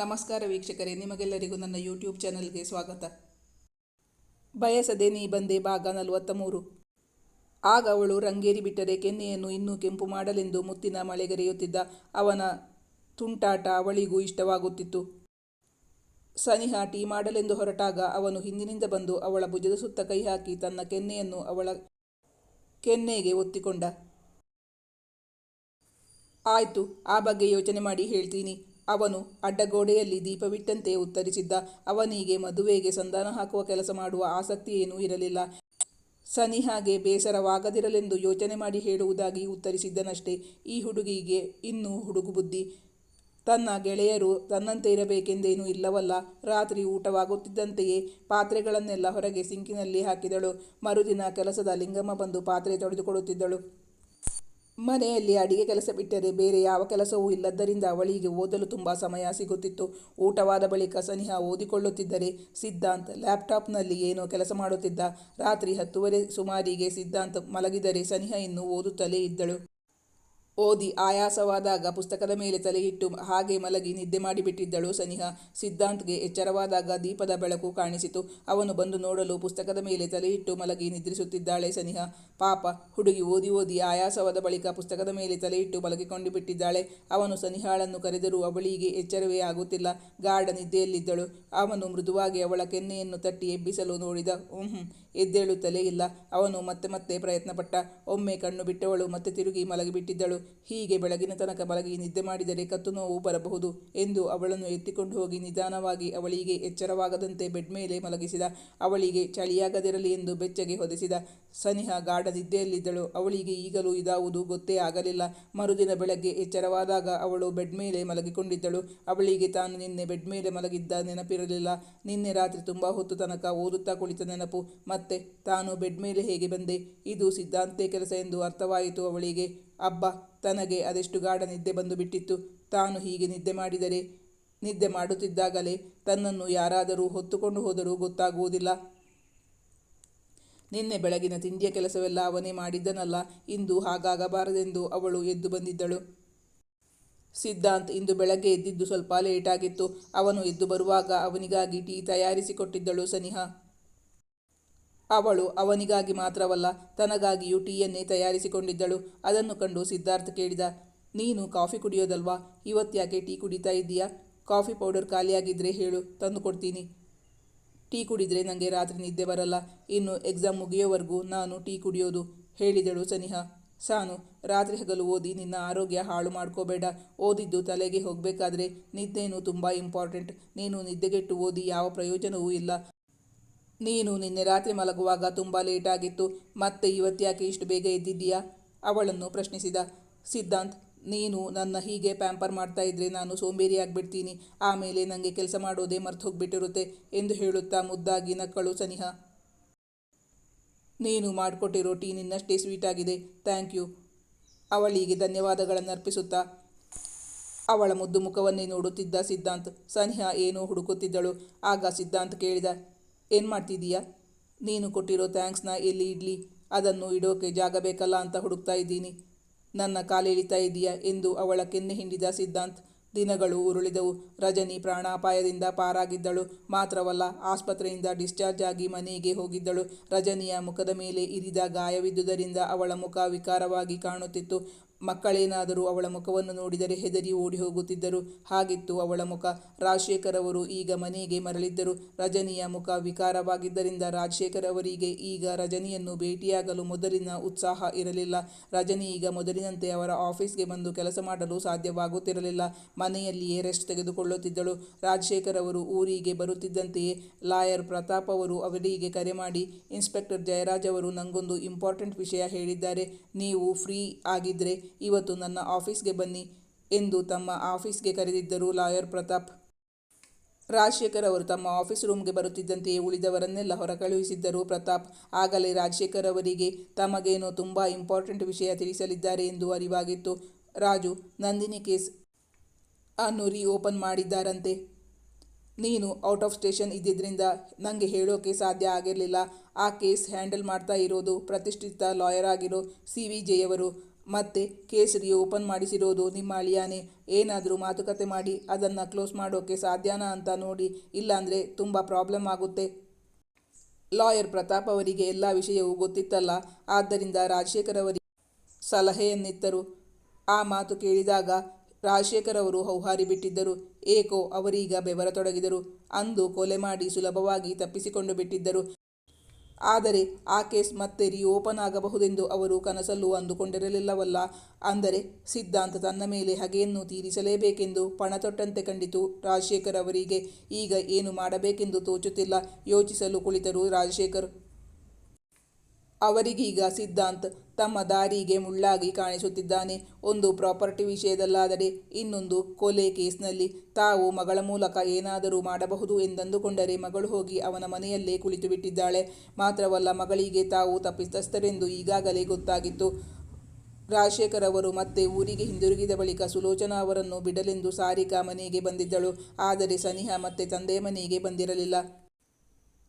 ನಮಸ್ಕಾರ ವೀಕ್ಷಕರೇ, ನಿಮಗೆಲ್ಲರಿಗೂ ನನ್ನ ಯೂಟ್ಯೂಬ್ ಚಾನಲ್ಗೆ ಸ್ವಾಗತ. ಬಯಸದೆ ನೀ ಬಂದೆ ಭಾಗ ನಲವತ್ತ ಮೂರು ಆಗ ಅವಳು ರಂಗೇರಿ ಬಿಟ್ಟರೆ ಕೆನ್ನೆಯನ್ನು ಇನ್ನೂ ಕೆಂಪು ಮಾಡಲೆಂದು ಮುತ್ತಿನ ಮಳೆಗರೆಯುತ್ತಿದ್ದ ಅವನ ತುಂಟಾಟ ಅವಳಿಗೂ ಇಷ್ಟವಾಗುತ್ತಿತ್ತು. ಸನಿಹ ಟೀ ಮಾಡಲೆಂದು ಹೊರಟಾಗ ಅವನು ಹಿಂದಿನಿಂದ ಬಂದು ಅವಳ ಭುಜದ ಸುತ್ತ ಕೈ ಹಾಕಿ ತನ್ನ ಕೆನ್ನೆಯನ್ನು ಅವಳ ಕೆನ್ನೆಗೆ ಒತ್ತಿಕೊಂಡ. ಆಯಿತು, ಆ ಬಗ್ಗೆ ಯೋಚನೆ ಮಾಡಿ ಹೇಳ್ತೀನಿ. ಅವನು ಅಡ್ಡಗೋಡೆಯಲ್ಲಿ ದೀಪವಿಟ್ಟಂತೆ ಉತ್ತರಿಸಿದ್ದ, ಅವನಿಗೆ ಮದುವೆಗೆ ಸಂಧಾನ ಹಾಕುವ ಕೆಲಸ ಮಾಡುವ ಆಸಕ್ತಿ ಏನೂ ಇರಲಿಲ್ಲ. ಸನಿಹಾಗೆ ಬೇಸರವಾಗದಿರಲೆಂದು ಯೋಚನೆ ಮಾಡಿ ಹೇಳುವುದಾಗಿ ಉತ್ತರಿಸಿದ್ದನಷ್ಟೇ. ಈ ಹುಡುಗಿಗೆ ಇನ್ನೂ ಹುಡುಗು ಬುದ್ಧಿ ತನ್ನ ಗೆಳೆಯರು ತನ್ನಂತೆ ಇರಬೇಕೆಂದೇನೂ ಇಲ್ಲವಲ್ಲ. ರಾತ್ರಿ ಊಟವಾಗುತ್ತಿದ್ದಂತೆಯೇ ಪಾತ್ರೆಗಳನ್ನೆಲ್ಲ ಹೊರಗೆ ಸಿಂಕಿನಲ್ಲಿ ಹಾಕಿದಳು. ಮರುದಿನ ಕೆಲಸದ ಲಿಂಗಮ್ಮ ಬಂದು ಪಾತ್ರೆ ತೊಳೆದುಕೊಡುತ್ತಿದ್ದಳು ಮನೆಯಲ್ಲಿ ಅಡಿಗೆ ಕೆಲಸ ಬಿಟ್ಟರೆ ಬೇರೆ ಯಾವ ಕೆಲಸವೂ ಇಲ್ಲದ್ದರಿಂದ ಅವಳಿಗೆ ಓದಲು ತುಂಬ ಸಮಯ ಸಿಗುತ್ತಿತ್ತು. ಊಟವಾದ ಬಳಿಕ ಸನಿಹ ಓದಿಕೊಳ್ಳುತ್ತಿದ್ದರೆ ಸಿದ್ಧಾಂತ್ ಲ್ಯಾಪ್ಟಾಪ್ನಲ್ಲಿ ಏನೋ ಕೆಲಸ ಮಾಡುತ್ತಿದ್ದ. ರಾತ್ರಿ ಹತ್ತುವರೆ ಸುಮಾರಿಗೆ ಸಿದ್ಧಾಂತ್ ಮಲಗಿದರೆ ಸನಿಹ ಇನ್ನೂ ಓದುತ್ತಲೇ ಇದ್ದಳು. ಓದಿ ಆಯಾಸವಾದಾಗ ಪುಸ್ತಕದ ಮೇಲೆ ತಲೆಯಿಟ್ಟು ಹಾಗೆ ಮಲಗಿ ನಿದ್ದೆ ಮಾಡಿಬಿಟ್ಟಿದ್ದಳು ಸನಿಹ. ಸಿದ್ಧಾಂತ್ಗೆ ಎಚ್ಚರವಾದಾಗ ದೀಪದ ಬೆಳಕು ಕಾಣಿಸಿತು. ಅವನು ಬಂದು ನೋಡಲು ಪುಸ್ತಕದ ಮೇಲೆ ತಲೆಯಿಟ್ಟು ಮಲಗಿ ನಿದ್ರಿಸುತ್ತಿದ್ದಾಳೆ ಸನಿಹ. ಪಾಪ, ಹುಡುಗಿ ಓದಿ ಓದಿ ಆಯಾಸವಾದ ಬಳಿಕ ಪುಸ್ತಕದ ಮೇಲೆ ತಲೆಯಿಟ್ಟು ಮಲಗಿಕೊಂಡು ಬಿಟ್ಟಿದ್ದಾಳೆ. ಅವನು ಸನಿಹಾಳನ್ನು ಕರೆದರೂ ಅವಳಿಗೆ ಎಚ್ಚರವೇ ಆಗುತ್ತಿಲ್ಲ. ಗಾಢ ನಿದ್ದೆಯಲ್ಲಿದ್ದಳು. ಅವನು ಮೃದುವಾಗಿ ಅವಳ ಕೆನ್ನೆಯನ್ನು ತಟ್ಟಿ ಎಬ್ಬಿಸಲು ನೋಡಿದ. ಹ್ಞೂ ಎದ್ದೇಳುತ್ತಲೇ ಇಲ್ಲ. ಅವನು ಮತ್ತೆ ಮತ್ತೆ ಪ್ರಯತ್ನಪಟ್ಟ. ಒಮ್ಮೆ ಕಣ್ಣು ಬಿಟ್ಟವಳು ಮತ್ತೆ ತಿರುಗಿ ಮಲಗಿಬಿಟ್ಟಿದ್ದಳು. ಹೀಗೆ ಬೆಳಗಿನ ತನಕ ಮಲಗಿ ನಿದ್ದೆ ಮಾಡಿದರೆ ಕತ್ತು ನೋವು ಬರಬಹುದು ಎಂದು ಅವಳನ್ನು ಎತ್ತಿಕೊಂಡು ಹೋಗಿ ನಿಧಾನವಾಗಿ ಅವಳಿಗೆ ಎಚ್ಚರವಾಗದಂತೆ ಬೆಡ್ ಮೇಲೆ ಮಲಗಿಸಿದ. ಅವಳಿಗೆ ಚಳಿಯಾಗದಿರಲಿ ಎಂದು ಬೆಚ್ಚಗೆ ಹೊದಿಸಿದ. ಸನಿಹ ಗಾಢ ನಿದ್ದೆಯಲ್ಲಿದ್ದಳು. ಅವಳಿಗೆ ಈಗಲೂ ಇದಾವುದು ಗೊತ್ತೇ ಆಗಲಿಲ್ಲ. ಮರುದಿನ ಬೆಳಗ್ಗೆ ಎಚ್ಚರವಾದಾಗ ಅವಳು ಬೆಡ್ ಮೇಲೆ ಮಲಗಿಕೊಂಡಿದ್ದಳು. ಅವಳಿಗೆ ತಾನು ನಿನ್ನೆ ಬೆಡ್ ಮೇಲೆ ಮಲಗಿದ್ದ ನೆನಪಿರಲಿಲ್ಲ. ನಿನ್ನೆ ರಾತ್ರಿ ತುಂಬ ಹೊತ್ತು ತನಕ ಓದುತ್ತಾ ಕುಳಿತ ನೆನಪು. ಮತ್ತೆ ತಾನು ಬೆಡ್ ಮೇಲೆ ಹೇಗೆ ಬಂದೆ? ಇದು ಸಿದ್ಧಾಂತೆ ಕೆಲಸ ಎಂದು ಅರ್ಥವಾಯಿತು ಅವಳಿಗೆ. ಅಬ್ಬ, ತನಗೆ ಅದೆಷ್ಟು ಗಾಢ ನಿದ್ದೆ ಬಂದು ಬಿಟ್ಟಿತ್ತು ತಾನು ಹೀಗೆ ನಿದ್ದೆ ಮಾಡಿದರೆ, ನಿದ್ದೆ ಮಾಡುತ್ತಿದ್ದಾಗಲೇ ತನ್ನನ್ನು ಯಾರಾದರೂ ಹೊತ್ತುಕೊಂಡು ಹೋದರೂ ಗೊತ್ತಾಗುವುದಿಲ್ಲ. ನಿನ್ನೆ ಬೆಳಗಿನ ತಿಂಡಿಯ ಕೆಲಸವೆಲ್ಲ ಅವನೇ ಮಾಡಿದ್ದನಲ್ಲ, ಇಂದು ಹಾಗಾಗಬಾರದೆಂದು ಅವಳು ಎದ್ದು ಬಂದಿದ್ದಳು. ಸಿದ್ಧಾಂತ್ ಇಂದು ಬೆಳಗ್ಗೆ ಎದ್ದಿದ್ದು ಸ್ವಲ್ಪ ಲೇಟಾಗಿತ್ತು. ಅವನು ಎದ್ದು ಬರುವಾಗ ಅವನಿಗಾಗಿ ಟೀ ತಯಾರಿಸಿಕೊಟ್ಟಿದ್ದಳು ಸನಿಹ. ಅವಳು ಅವನಿಗಾಗಿ ಮಾತ್ರವಲ್ಲ, ತನಗಾಗಿಯೂ ಟೀಯನ್ನೇ ತಯಾರಿಸಿಕೊಂಡಿದ್ದಳು. ಅದನ್ನು ಕಂಡು ಸಿದ್ಧಾರ್ಥ ಕೇಳಿದ, ನೀನು ಕಾಫಿ ಕುಡಿಯೋದಲ್ವಾ? ಇವತ್ತ್ಯಾಕೆ ಟೀ ಕುಡಿತಾ ಇದ್ದೀಯಾ? ಕಾಫಿ ಪೌಡರ್ ಖಾಲಿಯಾಗಿದ್ದರೆ ಹೇಳು, ತಂದು ಕೊಡ್ತೀನಿ. ಟೀ ಕುಡಿದರೆ ನನಗೆ ರಾತ್ರಿ ನಿದ್ದೆ ಬರಲ್ಲ. ಇನ್ನು ಎಕ್ಸಾಮ್ ಮುಗಿಯೋವರೆಗೂ ನಾನು ಟೀ ಕುಡಿಯೋದು, ಹೇಳಿದಳು ಸನಿಹ. ಸಾನು, ರಾತ್ರಿ ಹಗಲು ಓದಿ ನಿನ್ನ ಆರೋಗ್ಯ ಹಾಳು ಮಾಡ್ಕೋಬೇಡ. ಓದಿದ್ದು ತಲೆಗೆ ಹೋಗಬೇಕಾದ್ರೆ ನಿದ್ದೆನೂ ತುಂಬ ಇಂಪಾರ್ಟೆಂಟ್. ನೀನು ನಿದ್ದೆಗೆಟ್ಟು ಓದಿ ಯಾವ ಪ್ರಯೋಜನವೂ ಇಲ್ಲ. ನೀನು ನಿನ್ನೆ ರಾತ್ರಿ ಮಲಗುವಾಗ ತುಂಬ ಲೇಟಾಗಿತ್ತು ಮತ್ತೆ ಇವತ್ತ್ಯಾಕೆ ಇಷ್ಟು ಬೇಗ ಎದ್ದಿದ್ದೀಯಾ? ಅವಳನ್ನು ಪ್ರಶ್ನಿಸಿದ. ಸಿದ್ಧಾಂತ್, ನೀನು ನನ್ನ ಹೀಗೆ ಪ್ಯಾಂಪರ್ ಮಾಡ್ತಾ ಇದ್ರೆ ನಾನು ಸೋಂಬೇರಿ ಆಗಿಬಿಡ್ತೀನಿ, ಆಮೇಲೆ ನನಗೆ ಕೆಲಸ ಮಾಡೋದೇ ಮರ್ತು ಹೋಗ್ಬಿಟ್ಟಿರುತ್ತೆ ಎಂದು ಹೇಳುತ್ತಾ ಮುದ್ದಾಗಿ ನಕ್ಕಳು ಸನಿಹ. ನೀನು ಮಾಡಿಕೊಟ್ಟಿರೋ ಟೀ ನಿನ್ನಷ್ಟೇ ಸ್ವೀಟ್ ಆಗಿದೆ ಥ್ಯಾಂಕ್ ಯು ಅವಳಿಗೆ ಧನ್ಯವಾದಗಳನ್ನು ಅರ್ಪಿಸುತ್ತಾ ಅವಳ ಮುದ್ದು ಮುಖವನ್ನೇ ನೋಡುತ್ತಿದ್ದ ಸಿದ್ಧಾಂತ್, ಸನಿಹ ಏನೋ ಹುಡುಕುತ್ತಿದ್ದಳು, ಆಗ ಸಿದ್ಧಾಂತ್ ಕೇಳಿದ ಏನು ಮಾಡ್ತಿದ್ದೀಯಾ ನೀನು ಕೊಟ್ಟಿರೋ ಥ್ಯಾಂಕ್ಸ್ನ ಎಲ್ಲಿ ಇಡ್ಲಿ? ಅದನ್ನು ಇಡೋಕೆ ಜಾಗ ಬೇಕಲ್ಲ ಅಂತ ಹುಡುಕ್ತಾ ಇದ್ದೀನಿ. ನನ್ನ ಕಾಲೆಳಿತಾ ಇದೆಯಾ ಎಂದು ಅವಳ ಕೆನ್ನೆ ಹಿಂಡಿದ ಸಿದ್ಧಾಂತ್. ದಿನಗಳು ಉರುಳಿದವು. ರಜನಿ ಪ್ರಾಣಾಪಾಯದಿಂದ ಪಾರಾಗಿದ್ದಳು. ಮಾತ್ರವಲ್ಲ, ಆಸ್ಪತ್ರೆಯಿಂದ ಡಿಸ್ಚಾರ್ಜ್ ಆಗಿ ಮನೆಗೆ ಹೋಗಿದ್ದಳು. ರಜನಿಯ ಮುಖದ ಮೇಲೆ ಇರಿದ ಗಾಯವಿದ್ದುದರಿಂದ ಅವಳ ಮುಖ ವಿಕಾರವಾಗಿ ಕಾಣುತ್ತಿತ್ತು. ಮಕ್ಕಳೇನಾದರೂ ಅವಳ ಮುಖವನ್ನು ನೋಡಿದರೆ ಹೆದರಿ ಓಡಿ ಹೋಗುತ್ತಿದ್ದರು. ಹಾಗಿತ್ತು ಅವಳ ಮುಖ. ರಾಜಶೇಖರ್ ಅವರು ಈಗ ಮನೆಗೆ ಮರಳಿದ್ದರು. ರಜನಿಯ ಮುಖ ವಿಕಾರವಾಗಿದ್ದರಿಂದ ರಾಜಶೇಖರ್ ಅವರಿಗೆ ಈಗ ರಜನಿಯನ್ನು ಭೇಟಿಯಾಗಲು ಮೊದಲಿನ ಉತ್ಸಾಹ ಇರಲಿಲ್ಲ. ರಜನಿ ಈಗ ಮೊದಲಿನಂತೆ ಅವರ ಆಫೀಸ್ಗೆ ಬಂದು ಕೆಲಸ ಮಾಡಲು ಸಾಧ್ಯವಾಗುತ್ತಿರಲಿಲ್ಲ. ಮನೆಯಲ್ಲಿಯೇ ರೆಸ್ಟ್ ತೆಗೆದುಕೊಳ್ಳುತ್ತಿದ್ದಳು. ರಾಜಶೇಖರ್ ಅವರು ಊರಿಗೆ ಬರುತ್ತಿದ್ದಂತೆಯೇ ಲಾಯರ್ ಪ್ರತಾಪ್ ಅವರು ಅವರಿಗೆ ಕರೆ ಮಾಡಿ, ಇನ್ಸ್ಪೆಕ್ಟರ್ ಜಯರಾಜ್ ಅವರು ನಂಗೊಂದು ಇಂಪಾರ್ಟೆಂಟ್ ವಿಷಯ ಹೇಳಿದ್ದಾರೆ. ನೀವು ಫ್ರೀ ಆಗಿದ್ದರೆ ಇವತ್ತು ನನ್ನ ಆಫೀಸ್ಗೆ ಬನ್ನಿ ಎಂದು ತಮ್ಮ ಆಫೀಸ್ಗೆ ಕರೆದಿದ್ದರು ಲಾಯರ್ ಪ್ರತಾಪ್. ರಾಜಶೇಖರ್ ಅವರು ತಮ್ಮ ಆಫೀಸ್ ರೂಮ್ಗೆ ಬರುತ್ತಿದ್ದಂತೆಯೇ ಉಳಿದವರನ್ನೆಲ್ಲ ಹೊರ ಕಳುಹಿಸಿದ್ದರು ಪ್ರತಾಪ್. ಆಗಲೇ ರಾಜಶೇಖರ್ ಅವರಿಗೆ ತಮಗೇನೋ ತುಂಬ ಇಂಪಾರ್ಟೆಂಟ್ ವಿಷಯ ತಿಳಿಸಲಿದ್ದಾರೆ ಎಂದು ಅರಿವಾಗಿತ್ತು. ರಾಜು, ನಂದಿನಿ ಕೇಸ್ ಅನ್ನು ರೀ ಓಪನ್ ಮಾಡಿದ್ದಾರಂತೆ. ನೀನು ಔಟ್ ಆಫ್ ಸ್ಟೇಷನ್ ಇದ್ದಿದ್ದರಿಂದ ನನಗೆ ಹೇಳೋಕೆ ಸಾಧ್ಯ ಆಗಿರಲಿಲ್ಲ. ಆ ಕೇಸ್ ಹ್ಯಾಂಡಲ್ ಮಾಡ್ತಾ ಇರೋದು ಪ್ರತಿಷ್ಠಿತ ಲಾಯರ್ ಆಗಿರೋ ಸಿ ವಿ ಜೆಯವರು. ಮತ್ತೆ ಕೇಸರಿ ಓಪನ್ ಮಾಡಿಸಿರೋದು ನಿಮ್ಮ ಅಳಿಯಾನೆ. ಏನಾದರೂ ಮಾತುಕತೆ ಮಾಡಿ, ಅದನ್ನು ಕ್ಲೋಸ್ ಮಾಡೋಕ್ಕೆ ಸಾಧ್ಯನಾ ಅಂತ ನೋಡಿ, ಇಲ್ಲಾಂದರೆ ತುಂಬ ಪ್ರಾಬ್ಲಮ್ ಆಗುತ್ತೆ. ಲಾಯರ್ ಪ್ರತಾಪ್ ಅವರಿಗೆ ಎಲ್ಲ ವಿಷಯವೂ ಗೊತ್ತಿತ್ತಲ್ಲ, ಆದ್ದರಿಂದ ರಾಜಶೇಖರ್ ಅವರಿಗೆ ಸಲಹೆಯನ್ನಿತ್ತರು. ಆ ಮಾತು ಕೇಳಿದಾಗ ರಾಜಶೇಖರ್ ಅವರು ಹೌಹಾರಿ ಬಿಟ್ಟಿದ್ದರು. ಏಕೋ, ಅವರೀಗ ಬೆವರತೊಡಗಿದರು. ಅಂದು ಕೊಲೆ ಮಾಡಿ ಸುಲಭವಾಗಿ ತಪ್ಪಿಸಿಕೊಂಡು ಬಿಟ್ಟಿದ್ದರು. ಆದರೆ ಆ ಕೇಸ್ ಮತ್ತೆ ರಿಓಪನ್ ಆಗಬಹುದೆಂದು ಅವರು ಕನಸಲ್ಲೂ ಅಂದುಕೊಂಡಿರಲಿಲ್ಲವಲ್ಲ. ಅಂದರೆ ಸಿದ್ಧಾಂತ ತನ್ನ ಮೇಲೆ ಹಗೆಯನ್ನು ತೀರಿಸಲೇಬೇಕೆಂದು ಪಣತೊಟ್ಟಂತೆ ಕಂಡಿತು ರಾಜಶೇಖರ್ ಅವರಿಗೆ. ಈಗ ಏನು ಮಾಡಬೇಕೆಂದು ತೋಚುತ್ತಿಲ್ಲ. ಯೋಚಿಸಲು ಕುಳಿತರು ರಾಜಶೇಖರ್. ಅವರಿಗೀಗ ಸಿದ್ಧಾಂತ್ ತಮ್ಮ ದಾರಿಗೆ ಮುಳ್ಳಾಗಿ ಕಾಣಿಸುತ್ತಿದ್ದಾನೆ. ಒಂದು ಪ್ರಾಪರ್ಟಿ ವಿಷಯದಲ್ಲಾದರೆ ಇನ್ನೊಂದು ಕೊಲೆ ಕೇಸ್ನಲ್ಲಿ ತಾವು ಮಗಳ ಮೂಲಕ ಏನಾದರೂ ಮಾಡಬಹುದು ಎಂದಂದುಕೊಂಡರೆ ಮಗಳು ಹೋಗಿ ಅವನ ಮನೆಯಲ್ಲೇ ಕುಳಿತು ಬಿಟ್ಟಿದ್ದಾಳೆ ಮಾತ್ರವಲ್ಲ ಮಗಳಿಗೆ ತಾವು ತಪ್ಪಿಸ್ತಸ್ಥರೆಂದು ಈಗಾಗಲೇ ಗೊತ್ತಾಗಿತ್ತು. ರಾಜಶೇಖರ್ ಅವರು ಮತ್ತೆ ಊರಿಗೆ ಹಿಂದಿರುಗಿದ ಬಳಿಕ ಸುಲೋಚನಾ ಅವರನ್ನು ಬಿಡಲೆಂದು ಸಾರಿಕಾ ಮನೆಗೆ ಬಂದಿದ್ದಳು. ಆದರೆ ಸನಿಹಾ ಮತ್ತೆ ತಂದೆ ಮನೆಗೆ ಬಂದಿರಲಿಲ್ಲ.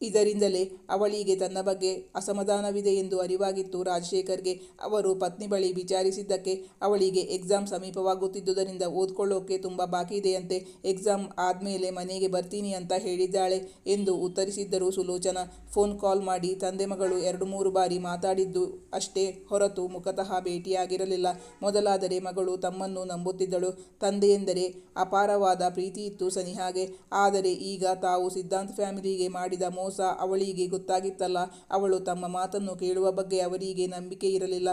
ಇದರಿಂದಲೇ ಅವಳಿಗೆ ತನ್ನ ಬಗ್ಗೆ ಅಸಮಾಧಾನವಿದೆ ಎಂದು ಅರಿವಾಗಿತ್ತು ರಾಜಶೇಖರ್ಗೆ. ಅವರು ಪತ್ನಿ ಬಳಿ ವಿಚಾರಿಸಿದ್ದಕ್ಕೆ ಅವಳಿಗೆ ಎಕ್ಸಾಮ್ ಸಮೀಪವಾಗುತ್ತಿದ್ದುದರಿಂದ ಓದ್ಕೊಳ್ಳೋಕೆ ತುಂಬ ಬಾಕಿ ಇದೆಯಂತೆ. ಎಕ್ಸಾಮ್ ಆದಮೇಲೆ ಮನೆಗೆ ಬರ್ತೀನಿ ಅಂತ ಹೇಳಿದ್ದಾಳೆ ಎಂದು ಉತ್ತರಿಸಿದ್ದರು ಸುಲೋಚನಾ. ಫೋನ್ ಕಾಲ್ ಮಾಡಿ ತಂದೆ ಮಗಳು ಎರಡು ಮೂರು ಬಾರಿ ಮಾತಾಡಿದ್ದು ಅಷ್ಟೇ ಹೊರತು ಮುಖತಃ ಭೇಟಿಯಾಗಿರಲಿಲ್ಲ. ಮೊದಲಾದರೆ ಮಗಳು ತಮ್ಮನ್ನು ನಂಬುತ್ತಿದ್ದಳು. ತಂದೆಯೆಂದರೆ ಅಪಾರವಾದ ಪ್ರೀತಿ ಇತ್ತು ಸನಿಹಾಗೆ. ಆದರೆ ಈಗ ತಾವು ಸಿದ್ಧಾಂತ್ ಫ್ಯಾಮಿಲಿಗೆ ಮಾಡಿದ ಮೋಸ ಅವಳಿಗೆ ಗೊತ್ತಾಗಿತ್ತಲ್ಲ. ಅವಳು ತಮ್ಮ ಮಾತನ್ನು ಕೇಳುವ ಬಗ್ಗೆ ಅವರಿಗೆ ನಂಬಿಕೆ ಇರಲಿಲ್ಲ.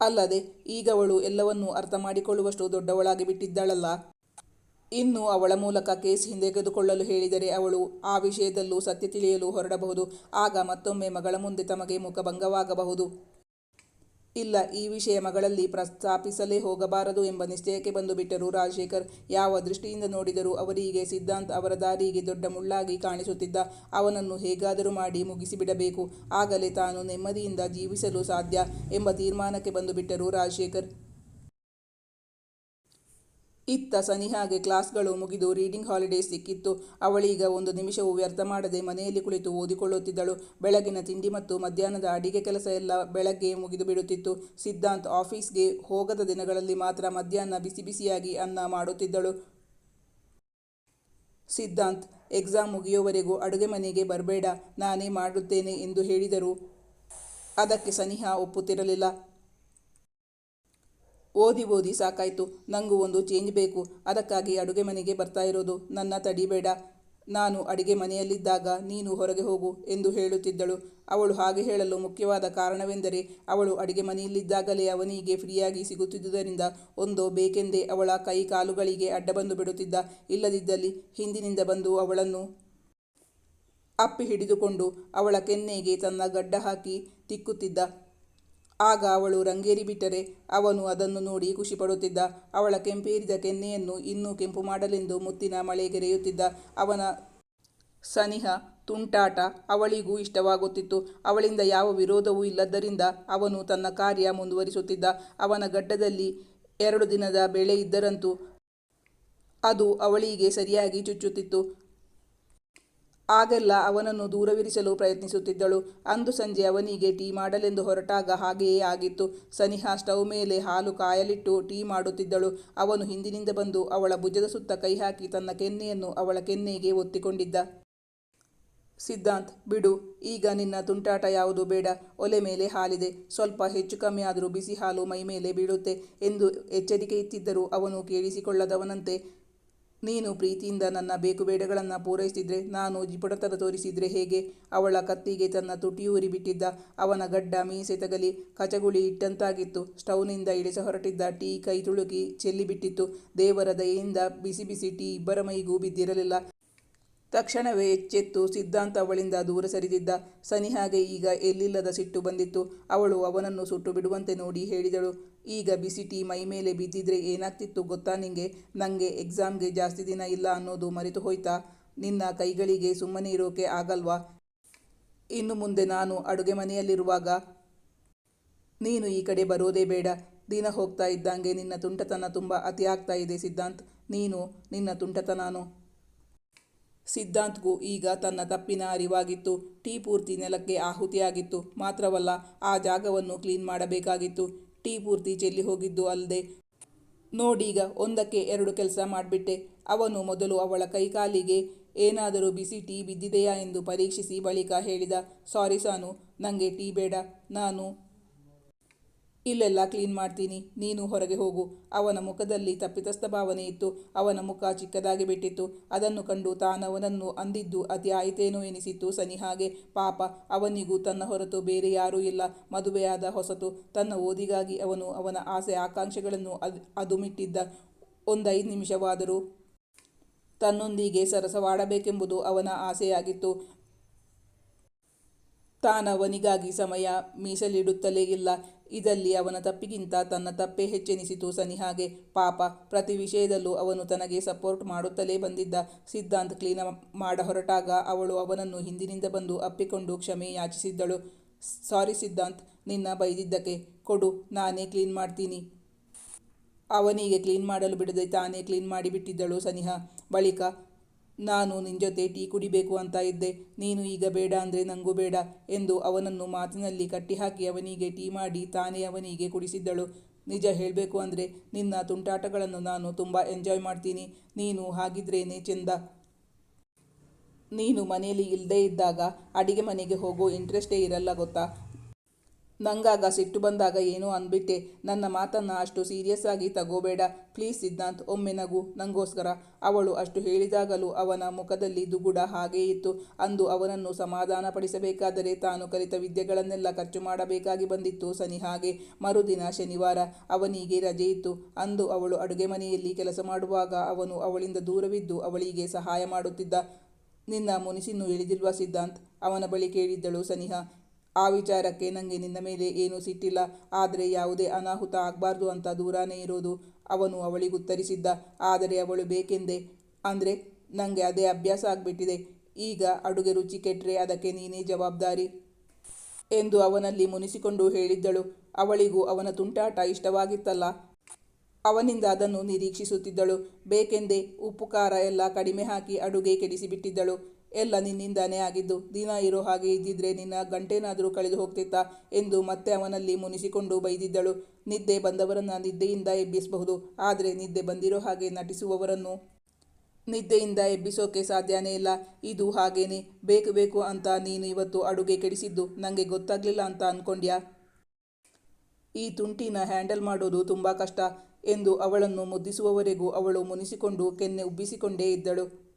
ಅಲ್ಲದೆ, ಈಗ ಅವಳು ಎಲ್ಲವನ್ನೂ ಅರ್ಥ ಮಾಡಿಕೊಳ್ಳುವಷ್ಟು ದೊಡ್ಡವಳಾಗಿ ಬಿಟ್ಟಿದ್ದಾಳಲ್ಲ. ಇನ್ನು ಅವಳ ಮೂಲಕ ಕೇಸ್ ಹಿಂದೆಗೆದುಕೊಳ್ಳಲು ಹೇಳಿದರೆ ಅವಳು ಆ ವಿಷಯದಲ್ಲೂ ಸತ್ಯ ತಿಳಿಯಲು ಹೊರಡಬಹುದು. ಆಗ ಮತ್ತೊಮ್ಮೆ ಮಗಳ ಮುಂದೆ ತಮಗೆ ಮುಖಭಂಗವಾಗಬಹುದು. ಇಲ್ಲ, ಈ ವಿಷಯ ಮಗಳಲ್ಲಿ ಪ್ರಸ್ತಾಪಿಸಲೇ ಹೋಗಬಾರದು ಎಂಬ ನಿಶ್ಚಯಕ್ಕೆ ಬಂದು ಬಿಟ್ಟರು ರಾಜಶೇಖರ್. ಯಾವ ದೃಷ್ಟಿಯಿಂದ ನೋಡಿದರೂ ಅವರಿಗೆ ಸಿದ್ಧಾಂತ್ ಅವರ ದಾರಿಗೆ ದೊಡ್ಡ ಮುಳ್ಳಾಗಿ ಕಾಣಿಸುತ್ತಿದ್ದ. ಅವನನ್ನು ಹೇಗಾದರೂ ಮಾಡಿ ಮುಗಿಸಿಬಿಡಬೇಕು. ಆಗಲೇ ತಾನು ನೆಮ್ಮದಿಯಿಂದ ಜೀವಿಸಲು ಸಾಧ್ಯ ಎಂಬ ತೀರ್ಮಾನಕ್ಕೆ ಬಂದು ಬಿಟ್ಟರು ರಾಜಶೇಖರ್. ಇತ್ತ ಸನಿಹಾಗೆ ಕ್ಲಾಸ್ಗಳು ಮುಗಿದು ರೀಡಿಂಗ್ ಹಾಲಿಡೇ ಸಿಕ್ಕಿತ್ತು. ಅವಳೀಗ ಒಂದು ನಿಮಿಷವೂ ವ್ಯರ್ಥ ಮಾಡದೆ ಮನೆಯಲ್ಲಿ ಕುಳಿತು ಓದಿಕೊಳ್ಳುತ್ತಿದ್ದಳು. ಬೆಳಗಿನ ತಿಂಡಿ ಮತ್ತು ಮಧ್ಯಾಹ್ನದ ಅಡಿಗೆ ಕೆಲಸ ಎಲ್ಲ ಬೆಳಗ್ಗೆ ಮುಗಿದು ಬಿಡುತ್ತಿತ್ತು. ಸಿದ್ಧಾಂತ್ ಆಫೀಸ್ಗೆ ಹೋಗದ ದಿನಗಳಲ್ಲಿ ಮಾತ್ರ ಮಧ್ಯಾಹ್ನ ಬಿಸಿ ಬಿಸಿಯಾಗಿ ಅನ್ನ ಮಾಡುತ್ತಿದ್ದಳು. ಸಿದ್ಧಾಂತ್, ಎಕ್ಸಾಮ್ ಮುಗಿಯುವವರೆಗೂ ಅಡುಗೆ ಮನೆಗೆ ಬರಬೇಡ, ನಾನೇ ಮಾಡುತ್ತೇನೆ ಎಂದು ಹೇಳಿದರು. ಅದಕ್ಕೆ ಸನಿಹ ಒಪ್ಪುತ್ತಿರಲಿಲ್ಲ. ಓದಿ ಓದಿ ಸಾಕಾಯಿತು. ನನಗೂ ಒಂದು ಚೇಂಜ್ ಬೇಕು. ಅದಕ್ಕಾಗಿ ಅಡುಗೆ ಮನೆಗೆ ಬರ್ತಾ ಇರೋದು. ನನ್ನ ತಡಿಬೇಡ ನಾನು ಅಡಿಗೆ ಮನೆಯಲ್ಲಿದ್ದಾಗ ನೀನು ಹೊರಗೆ ಹೋಗು ಎಂದು ಹೇಳುತ್ತಿದ್ದಳು. ಅವಳು ಹಾಗೆ ಹೇಳಲು ಮುಖ್ಯವಾದ ಕಾರಣವೆಂದರೆ ಅವಳು ಅಡಿಗೆ ಮನೆಯಲ್ಲಿದ್ದಾಗಲೇ ಅವನಿಗೆ ಫ್ರೀಯಾಗಿ ಸಿಗುತ್ತಿದ್ದುದರಿಂದ ಒಂದು ಬೇಕೆಂದೇ ಅವಳ ಕೈ ಕಾಲುಗಳಿಗೆ ಅಡ್ಡ ಬಂದು ಬಿಡುತ್ತಿದ್ದ. ಇಲ್ಲದಿದ್ದಲ್ಲಿ ಹಿಂದಿನಿಂದ ಬಂದು ಅವಳನ್ನು ಅಪ್ಪಿ ಹಿಡಿದುಕೊಂಡು ಅವಳ ಕೆನ್ನೆಗೆ ತನ್ನ ಗಡ್ಡ ಹಾಕಿ ತಿಕ್ಕುತ್ತಿದ್ದ. ಆಗ ಅವಳು ರಂಗೇರಿ ಬಿಟ್ಟರೆ ಅವನು ಅದನ್ನು ನೋಡಿ ಖುಷಿಪಡುತ್ತಿದ್ದ. ಅವಳ ಕೆಂಪೇರಿದ ಕೆನ್ನೆಯನ್ನು ಇನ್ನೂ ಕೆಂಪು ಮಾಡಲೆಂದು ಮುತ್ತಿನ ಮಳೆಗೆರೆಯುತ್ತಿದ್ದ. ಅವನ ಸನಿಹ, ತುಂಟಾಟ ಅವಳಿಗೂ ಇಷ್ಟವಾಗುತ್ತಿತ್ತು. ಅವಳಿಂದ ಯಾವ ವಿರೋಧವೂ ಇಲ್ಲದ್ದರಿಂದ ಅವನು ತನ್ನ ಕಾರ್ಯ ಮುಂದುವರಿಸುತ್ತಿದ್ದ. ಅವನ ಗಡ್ಡದಲ್ಲಿ ಎರಡು ದಿನದ ಬೆಳೆ ಇದ್ದರಂತೂ ಅದು ಅವಳಿಗೆ ಸರಿಯಾಗಿ ಚುಚ್ಚುತ್ತಿತ್ತು. ಆಗೆಲ್ಲ, ಅವನನ್ನು ದೂರವಿರಿಸಲು ಪ್ರಯತ್ನಿಸುತ್ತಿದ್ದಳು. ಅಂದು ಸಂಜೆ ಅವನಿಗೆ ಟೀ ಮಾಡಲೆಂದು ಹೊರಟಾಗ ಹಾಗೆಯೇ ಆಗಿತ್ತು. ಸನಿಹಾ ಸ್ಟವ್ ಮೇಲೆ ಹಾಲು ಕಾಯಲಿಟ್ಟು ಟೀ ಮಾಡುತ್ತಿದ್ದಳು. ಅವನು ಹಿಂದಿನಿಂದ ಬಂದು ಅವಳ ಭುಜದ ಸುತ್ತ ಕೈ ಹಾಕಿ ತನ್ನ ಕೆನ್ನೆಯನ್ನು ಅವಳ ಕೆನ್ನೆಗೆ ಒತ್ತಿಕೊಂಡಿದ್ದ. ಸಿದ್ಧಾಂತ್, ಬಿಡು, ಈಗ ನಿನ್ನ ತುಂಟಾಟ ಯಾವುದು ಬೇಡ. ಒಲೆ ಮೇಲೆ ಹಾಲಿದೆ. ಸ್ವಲ್ಪ ಹೆಚ್ಚು ಕಮ್ಮಿ ಆದರೂ ಬಿಸಿ ಹಾಲು ಮೈ ಮೇಲೆ ಬೀಳುತ್ತೆ ಎಂದು ಎಚ್ಚರಿಕೆ ಇತ್ತಿದ್ದರೂ ಅವನು ಕೇಳಿಸಿಕೊಳ್ಳದವನಂತೆ ನೀನು ಪ್ರೀತಿಯಿಂದ ನನ್ನ ಬೇಕು ಬೇಡಗಳನ್ನು ಪೂರೈಸಿದ್ರೆ, ನಾನು ಜಿಪುಡತನ ತೋರಿಸಿದ್ರೆ ಹೇಗೆ? ಅವಳ ಕತ್ತಿಗೆ ತನ್ನ ತುಟಿಯೂರಿ ಬಿಟ್ಟಿದ್ದ ಅವನ ಗಡ್ಡ ಮೀಸೆ ತಗಲಿ ಕಚಗುಳಿ ಇಟ್ಟಂತಾಗಿತ್ತು. ಸ್ಟೌನಿಂದ ಇಳಿಸ ಹೊರಟಿದ್ದ ಟೀ ಕೈ ತುಳುಕಿ ಚೆಲ್ಲಿಬಿಟ್ಟಿತ್ತು. ದೇವರ ದಯೆಯಿಂದ ಬಿಸಿ ಬಿಸಿ ಟೀ ಇಬ್ಬರ ಮೈಗೂ ಬಿದ್ದಿರಲಿಲ್ಲ. ತಕ್ಷಣವೇ ಎಚ್ಚೆತ್ತು ಸಿದ್ಧಾಂತ ಅವಳಿಂದ ದೂರ ಸರಿದಿದ್ದ ಸನಿಹಾಗೆ ಈಗ ಎಲ್ಲಿಲ್ಲದ ಸಿಟ್ಟು ಬಂದಿತ್ತು. ಅವಳು ಅವನನ್ನು ಸುಟ್ಟು ಬಿಡುವಂತೆ ನೋಡಿ ಹೇಳಿದಳು. ಈಗ ಬಿಸಿ ಟೀ ಮೈ ಮೇಲೆ ಬಿದ್ದಿದ್ರೆ ಏನಾಗ್ತಿತ್ತು ಗೊತ್ತಾ ನಿಂಗೆ? ನನಗೆ ಎಕ್ಸಾಮ್ಗೆ ಜಾಸ್ತಿ ದಿನ ಇಲ್ಲ ಅನ್ನೋದು ಮರೆತು ಹೋಯ್ತಾ? ನಿನ್ನ ಕೈಗಳಿಗೆ ಸುಮ್ಮನೆ ಇರೋಕೆ ಆಗಲ್ವಾ? ಇನ್ನು ಮುಂದೆ ನಾನು ಅಡುಗೆ ಮನೆಯಲ್ಲಿರುವಾಗ ನೀನು ಈ ಕಡೆ ಬರೋದೇ ಬೇಡ. ದಿನ ಹೋಗ್ತಾ ಇದ್ದಂಗೆ ನಿನ್ನ ತುಂಟತನ ತುಂಬ ಅತಿಯಾಗ್ತಾ ಇದೆ ಸಿದ್ಧಾಂತ್. ನೀನು ನಿನ್ನ ತುಂಟತನಾನು. ಸಿದ್ಧಾಂತ್ಗೂ ಈಗ ತನ್ನ ತಪ್ಪಿನ ಅರಿವಾಗಿತ್ತು. ಟೀ ಪೂರ್ತಿ ನೆಲಕ್ಕೆ ಆಹುತಿಯಾಗಿತ್ತು. ಮಾತ್ರವಲ್ಲ, ಆ ಜಾಗವನ್ನು ಕ್ಲೀನ್ ಮಾಡಬೇಕಾಗಿತ್ತು. ಟೀ ಪೂರ್ತಿ ಚೆಲ್ಲಿ ಹೋಗಿದ್ದು ಅಲ್ಲದೆ. ನೋಡೀಗ ಒಂದಕ್ಕೆ ಎರಡು ಕೆಲಸ ಮಾಡಿಬಿಟ್ಟೆ. ಅವನು ಮೊದಲು ಅವಳ ಕೈಕಾಲಿಗೆ, ಏನಾದರೂ ಬಿಸಿ ಟೀ ಬಿದ್ದಿದೆಯಾ? ಎಂದು ಪರೀಕ್ಷಿಸಿ ಬಳಿಕ ಹೇಳಿದ, ಸಾರಿ ಸಾನು ನನಗೆ ಟೀ ಬೇಡ. ನಾನು ಇಲ್ಲೆಲ್ಲ ಕ್ಲೀನ್ ಮಾಡ್ತೀನಿ. ನೀನು ಹೊರಗೆ ಹೋಗು. ಅವನ ಮುಖದಲ್ಲಿ ತಪ್ಪಿತಸ್ಥ ಭಾವನೆ ಇತ್ತು. ಅವನ ಮುಖ ಚಿಕ್ಕದಾಗಿ ಬಿಟ್ಟಿತ್ತು. ಅದನ್ನು ಕಂಡು ತಾನವನನ್ನು ಅಂದಿದ್ದು ಅತಿ ಆಯಿತೇನೋ ಎನಿಸಿತ್ತು ಸನಿಹಾಗೆ ಪಾಪ, ಅವನಿಗೂ ತನ್ನ ಹೊರತು ಬೇರೆ ಯಾರೂ ಇಲ್ಲ. ಮದುವೆಯಾದ ಹೊಸತು, ತನ್ನ ಓದಿಗಾಗಿ ಅವನು ಅವನ ಆಸೆ ಆಕಾಂಕ್ಷೆಗಳನ್ನು ಅದು, ಅದುಮಿಟ್ಟಿದ್ದ. ಒಂದೈದು ನಿಮಿಷವಾದರೂ ತನ್ನೊಂದಿಗೆ ಸರಸವಾಡಬೇಕೆಂಬುದು ಅವನ ಆಸೆಯಾಗಿತ್ತು. ತಾನವನಿಗಾಗಿ ಸಮಯ ಮೀಸಲಿಡುತ್ತಲೇ ಇಲ್ಲ. ಇದಲ್ಲಿ ಅವನ ತಪ್ಪಿಗಿಂತ ತನ್ನ ತಪ್ಪೇ ಹೆಚ್ಚೆನಿಸಿತು ಸನಿಹಾಗೆ ಪಾಪ, ಪ್ರತಿ ವಿಷಯದಲ್ಲೂ ಅವನು ತನಗೆ ಸಪೋರ್ಟ್ ಮಾಡುತ್ತಲೇ ಬಂದಿದ್ದ ಸಿದ್ಧಾಂತ್ ಕ್ಲೀನ ಮಾಡ ಹೊರಟಾಗ ಅವಳು ಅವನನ್ನು ಹಿಂದಿನಿಂದ ಬಂದು ಅಪ್ಪಿಕೊಂಡು ಕ್ಷಮೆ ಯಾಚಿಸಿದ್ದಳು. ಸಾರಿ ಸಿದ್ಧಾಂತ್, ನಿನ್ನ ಬೈದಿದ್ದಕ್ಕೆ ಕೊಡು, ನಾನೇ ಕ್ಲೀನ್ ಮಾಡ್ತೀನಿ. ಅವನಿಗೆ ಕ್ಲೀನ್ ಮಾಡಲು ಬಿಡದೆ ತಾನೇ ಕ್ಲೀನ್ ಮಾಡಿಬಿಟ್ಟಿದ್ದಳು ಸನಿಹಾ. ಬಳಿಕ ನಾನು ನಿನ್ನ ಜೊತೆ ಟೀ ಕುಡಿಬೇಕು ಅಂತ ಇದ್ದೆ. ನೀನು ಈಗ ಬೇಡ ಅಂದರೆ ನನಗೂ ಬೇಡ ಎಂದು ಅವನನ್ನು ಮಾತಿನಲ್ಲಿ ಕಟ್ಟಿಹಾಕಿ ಅವನಿಗೆ ಟೀ ಮಾಡಿ ತಾನೇ ಅವನಿಗೆ ಕುಡಿಸಿದ್ದಳು. ನಿಜ ಹೇಳಬೇಕು ಅಂದರೆ ನಿನ್ನ ತುಂಟಾಟಗಳನ್ನು ನಾನು ತುಂಬ ಎಂಜಾಯ್ ಮಾಡ್ತೀನಿ. ನೀನು ಹಾಗಿದ್ರೇನೆ ಚೆಂದ. ನೀನು ಮನೆಯಲ್ಲಿ ಇಲ್ಲದೇ ಇದ್ದಾಗ ಅಡಿಗೆ ಮನೆಗೆ ಹೋಗೋ ಇಂಟ್ರೆಸ್ಟೇ ಇರಲ್ಲ ಗೊತ್ತಾ? ನಂಗಾಗ ಸಿಟ್ಟು ಬಂದಾಗ ಏನೋ ಅಂದ್ಬಿಟ್ಟೆ ನನ್ನ ಮಾತನ್ನು ಅಷ್ಟು ಸೀರಿಯಸ್ ಆಗಿ ತಗೋಬೇಡ. ಪ್ಲೀಸ್ ಸಿದ್ಧಾಂತ್, ಒಮ್ಮೆ ನಗು. ನಂಗೋಸ್ಕರ. ಅವಳು ಅಷ್ಟು ಹೇಳಿದಾಗಲೂ ಅವನ ಮುಖದಲ್ಲಿ ದುಗುಡ ಹಾಗೇ ಇತ್ತು. ಅಂದು ಅವನನ್ನು ಸಮಾಧಾನಪಡಿಸಬೇಕಾದರೆ ತಾನು ಕಲಿತ ವಿದ್ಯೆಗಳನ್ನೆಲ್ಲ ಖರ್ಚು ಮಾಡಬೇಕಾಗಿ ಬಂದಿತ್ತು. ಸನಿಹಾಗೆ ಮರುದಿನ ಶನಿವಾರ ಅವನಿಗೆ ರಜೆ ಇತ್ತು. ಅಂದು ಅವಳು ಅಡುಗೆ ಮನೆಯಲ್ಲಿ ಕೆಲಸ ಮಾಡುವಾಗ ಅವನು ಅವಳಿಂದ ದೂರವಿದ್ದು ಅವಳಿಗೆ ಸಹಾಯ ಮಾಡುತ್ತಿದ್ದ. ನಿನ್ನ ಮುನಿಸಿನ್ನು ಇಳಿದಿಲ್ವಾ ಸಿದ್ಧಾಂತ್? ಅವನ ಬಳಿ ಕೇಳಿದ್ದಳು ಸನಿಹಾ. ಆ ವಿಚಾರಕ್ಕೆ ನನಗೆ ನಿನ್ನ ಮೇಲೆ ಏನೂ ಸಿಟ್ಟಿಲ್ಲ. ಆದರೆ ಯಾವುದೇ ಅನಾಹುತ ಆಗಬಾರ್ದು ಅಂತ ದೂರಾನೇ ಇರೋದು ಅವನು ಅವಳಿಗುತ್ತರಿಸಿದ್ದ ಆದರೆ ಅವಳು ಬೇಕೆಂದೆ? ಅಂದರೆ ನನಗೆ ಅದೇ ಅಭ್ಯಾಸ ಆಗಿಬಿಟ್ಟಿದೆ. ಈಗ ಅಡುಗೆ ರುಚಿ ಕೆಟ್ಟರೆ ಅದಕ್ಕೆ ನೀನೇ ಜವಾಬ್ದಾರಿ ಎಂದು ಅವನಲ್ಲಿ ಮುನಿಸಿಕೊಂಡು ಹೇಳಿದ್ದಳು. ಅವಳಿಗೂ ಅವನ ತುಂಟಾಟ ಇಷ್ಟವಾಗಿತ್ತಲ್ಲ. ಅವನಿಂದ ಅದನ್ನು ನಿರೀಕ್ಷಿಸುತ್ತಿದ್ದಳು. ಬೇಕೆಂದೇ? ಉಪ್ಪು, ಖಾರ ಎಲ್ಲ ಕಡಿಮೆ ಹಾಕಿ ಅಡುಗೆ ಕೆಡಿಸಿಬಿಟ್ಟಿದ್ದಳು. ಎಲ್ಲ ನಿನ್ನಿಂದಾನೇ ಆಗಿದ್ದು. ದಿನ ಇರೋ ಹಾಗೆ ಇದ್ದಿದ್ರೆ ನಿನ್ನ ಗಂಟೇನಾದರೂ ಕಳೆದು ಹೋಗ್ತಿತ್ತಾ ಎಂದು ಮತ್ತೆ ಅವನಲ್ಲಿ ಮುನಿಸಿಕೊಂಡು ಬೈದಿದ್ದಳು. ನಿದ್ದೆ ಬಂದವರನ್ನು ನಿದ್ದೆಯಿಂದ ಎಬ್ಬಿಸಬಹುದು. ಆದರೆ ನಿದ್ದೆ ಬಂದಿರೋ ಹಾಗೆ ನಟಿಸುವವರನ್ನು ನಿದ್ದೆಯಿಂದ ಎಬ್ಬಿಸೋಕೆ ಸಾಧ್ಯನೇ ಇಲ್ಲ. ಇದು ಹಾಗೇನೆ. ಬೇಕು ಬೇಕು ಅಂತ ನೀನು ಇವತ್ತು ಅಡುಗೆ ಕೆಡಿಸಿದ್ದು. ನನಗೆ ಗೊತ್ತಾಗಲಿಲ್ಲ ಅಂತ ಅಂದ್ಕೊಂಡ್ಯಾ ಈ ತುಂಟಿನ ಹ್ಯಾಂಡಲ್ ಮಾಡೋದು ತುಂಬ ಕಷ್ಟ ಎಂದು ಅವಳನ್ನು ಮುದ್ದಿಸುವವರೆಗೂ ಅವಳು ಮುನಿಸಿಕೊಂಡು ಕೆನ್ನೆ ಉಬ್ಬಿಸಿಕೊಂಡೇ ಇದ್ದಳು.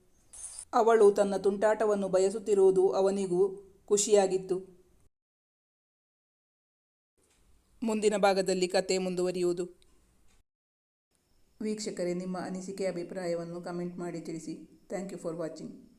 ಅವಳು ತನ್ನ ತುಂಟಾಟವನ್ನು ಬಯಸುತ್ತಿರುವುದು ಅವನಿಗೂ ಖುಷಿಯಾಗಿತ್ತು. ಮುಂದಿನ ಭಾಗದಲ್ಲಿ ಕತೆ ಮುಂದುವರಿಯುವುದು. ವೀಕ್ಷಕರೇ, ನಿಮ್ಮ ಅನಿಸಿಕೆ, ಅಭಿಪ್ರಾಯವನ್ನು ಕಮೆಂಟ್ ಮಾಡಿ ತಿಳಿಸಿ. Thank you for watching.